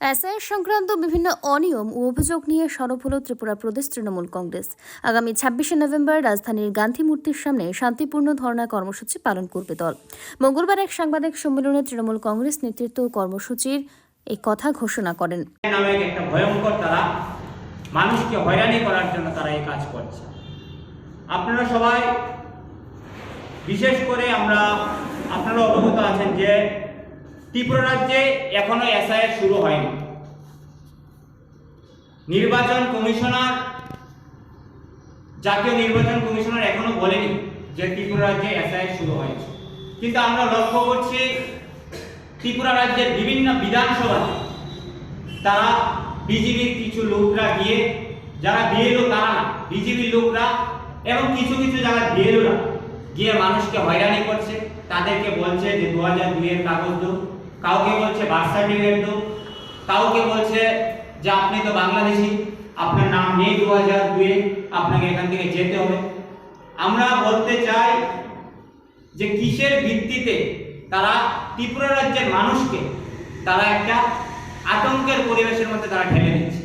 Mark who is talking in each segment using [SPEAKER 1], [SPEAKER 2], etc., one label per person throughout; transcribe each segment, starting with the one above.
[SPEAKER 1] এসআইয়ের সংক্রান্ত বিভিন্ন অনিয়ম ও অভিযোগ নিয়ে সরব হল ত্রিপুরা প্রদেশ তৃণমূল কংগ্রেস। আগামী ছাব্বিশে নভেম্বর রাজধানীর গান্ধী মূর্তির সামনে শান্তিপূর্ণ ধর্ণা কর্মসূচি পালন করবে দল। মঙ্গলবার এক সাংবাদিক সম্মেলনে তৃণমূল কংগ্রেস নেতৃত্ব কর্মসূচির এই কথা ঘোষণা করেন।
[SPEAKER 2] ভয়ঙ্কর তারা, মানুষকে হয়রানি করার জন্য তারা এই কাজ করছে। আপনারা সবাই, বিশেষ করে আমরা আপনারা অবগত আছেন যে ত্রিপুরা রাজ্যে এখনও এসআইআর শুরু হয়নি। নির্বাচন কমিশনার, জাতীয় নির্বাচন কমিশনার এখনও বলেনি যে ত্রিপুরা রাজ্যে এসআইআর শুরু হয়েছে। কিন্তু আমরা লক্ষ্য করছি, ত্রিপুরা রাজ্যের বিভিন্ন বিধানসভাতে তারা বিজেপির কিছু লোকরা গিয়ে, যারা বিএলও তারা না, বিজেপির লোকরা এবং কিছু কিছু যারা বিএলওরা গিয়ে মানুষকে হয়রানি করছে, তাদেরকে বলছে যে দু হাজার দুইয়ের কাগজ দো কাউকে বলছে বার্থ সার্টিফিকেট দো কাউকে বলছে যে আপনি তো বাংলাদেশি, আপনার নাম নেই দু হাজার দুয়ে আপনাকে এখান থেকে যেতে হবে। আমরা বলতে চাই যে কিসের ভিত্তিতে তারা ত্রিপুরা রাজ্যের মানুষকে তারা একটা আতঙ্কের পরিবেশের মধ্যে তারা ঠেলে দিচ্ছে।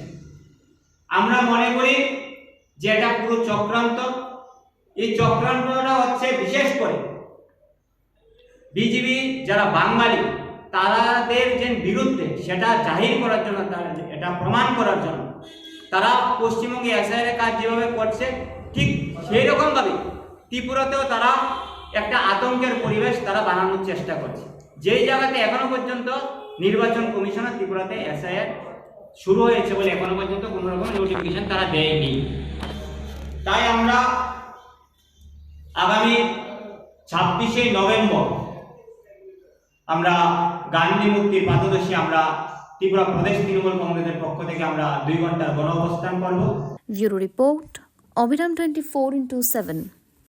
[SPEAKER 2] আমরা মনে করি যে এটা পুরো চক্রান্ত। এই চক্রান্তটা হচ্ছে বিশেষ করে বিজেপি যারা বাঙালি তাদের যে বিরুদ্ধে সেটা জাহির করার জন্য তারা এটা প্রমাণ করার জন্য। তারা পশ্চিমবঙ্গে এসআইয়ের কাজ যেভাবে করছে, ঠিক সেই রকমভাবে ত্রিপুরাতেও তারা একটা আতঙ্কের পরিবেশ তারা বানানোর চেষ্টা করছে। যেই জায়গাতে এখনও পর্যন্ত নির্বাচন কমিশনার ত্রিপুরাতে এসআইআর শুরু হয়েছে বলে এখনও পর্যন্ত কোনো রকম নোটিফিকেশন তারা দেয়নি। তাই আমরা আগামী ছাব্বিশে নভেম্বর আমরা গান্ধী মুক্তির পাদদেশে আমরা ত্রিপুরা প্রদেশ তৃণমূল কংগ্রেসের পক্ষ থেকে আমরা দুই ঘণ্টার গণ অবস্থান করব।
[SPEAKER 1] ব্যুরো রিপোর্ট অবিরাম টোয়েন্টি ফোর ইন্টু সেভেন।